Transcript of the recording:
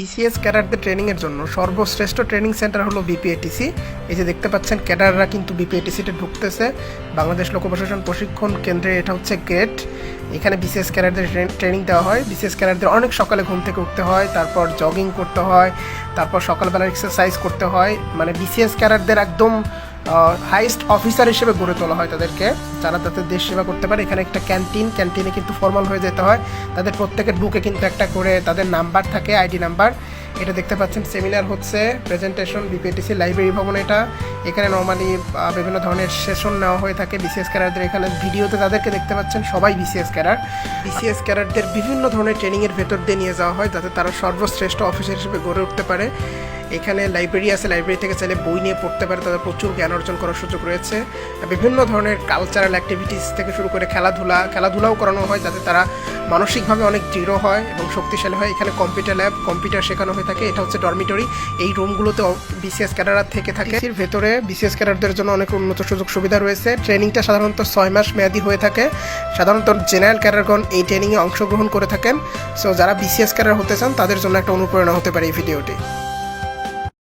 BCS ক্যাডারদের ট্রেনিংয়ের জন্য সর্বশ্রেষ্ঠ ট্রেনিং সেন্টার হলো বিপিএটিসি এই যে দেখতে পাচ্ছেন, ক্যাডাররা কিন্তু বিপিএটিসিতে ঢুকতেছে। বাংলাদেশ লোক প্রশাসন প্রশিক্ষণ কেন্দ্রে এটা হচ্ছে গেট এখানে বিসিএস ক্যাডারদের ট্রেনিং দেওয়া হয়। বিসিএস ক্যাডারদের অনেক সকালে ঘুম থেকে উঠতে হয়, তারপর জগিং করতে হয়, তারপর সকালবেলা এক্সারসাইজ করতে হয়। মানে বিসিএস ক্যাডারদের একদম হাইস্ট অফিসার হিসেবে গড়ে তোলা হয় তাদেরকে। যারা তাদের দেশ সেবা করতে পারে, এখানে একটা ক্যান্টিন ক্যান্টিনে কিন্তু ফর্মাল হয়ে যেতে হয়। তাদের প্রত্যেকের বুকে কিন্তু একটা করে তাদের নাম্বার থাকে আইডি নাম্বার এটা দেখতে পাচ্ছেন সেমিনার হচ্ছে প্রেজেন্টেশন বিপিএটিসি লাইব্রেরি ভবন এটা। এখানে নর্মালি বিভিন্ন ধরনের সেশন নেওয়া হয়ে থাকে বিসিএস ক্যাডারদের এখানে ভিডিওতে তাদেরকে দেখতে পাচ্ছেন সবাই বিসিএস ক্যারার বিসিএস ক্যাডারদের বিভিন্ন ধরনের ট্রেনিংয়ের ভেতর দিয়ে নিয়ে যাওয়া হয়, যাতে তারা সর্বশ্রেষ্ঠ অফিসার হিসেবে গড়ে উঠতে পারে। এখানে লাইব্রেরি আছে লাইব্রেরি থেকে চাইলে বই নিয়ে পড়তে পারে, তাদের প্রচুর জ্ঞান অর্জন করার সুযোগ রয়েছে। বিভিন্ন ধরনের কালচারাল অ্যাক্টিভিটিস থেকে শুরু করে খেলাধুলা, খেলাধুলাও করানো হয় যাতে তারা মানসিকভাবে অনেক দৃঢ় হয় এবং শক্তিশালী হয়। এখানে কম্পিউটার ল্যাব কম্পিউটার শেখানো হয়ে থাকে। এটা হচ্ছে ডরমিটরি এই রুমগুলোতে বিসিএস ক্যাডার থেকে থাকে। এর ভেতরে বিসিএস ক্যাডারদের জন্য অনেক উন্নত সুযোগ সুবিধা রয়েছে। ট্রেনিংটা সাধারণত ছয় মাস মেয়াদি হয়ে থাকে। সাধারণত জেনারেল ক্যাডারগণ এই ট্রেনিংয়ে অংশগ্রহণ করে থাকেন। সো যারা বিসিএস ক্যাডার হতে চান, তাদের জন্য একটা অনুপ্রেরণা হতে পারে এই ভিডিওটি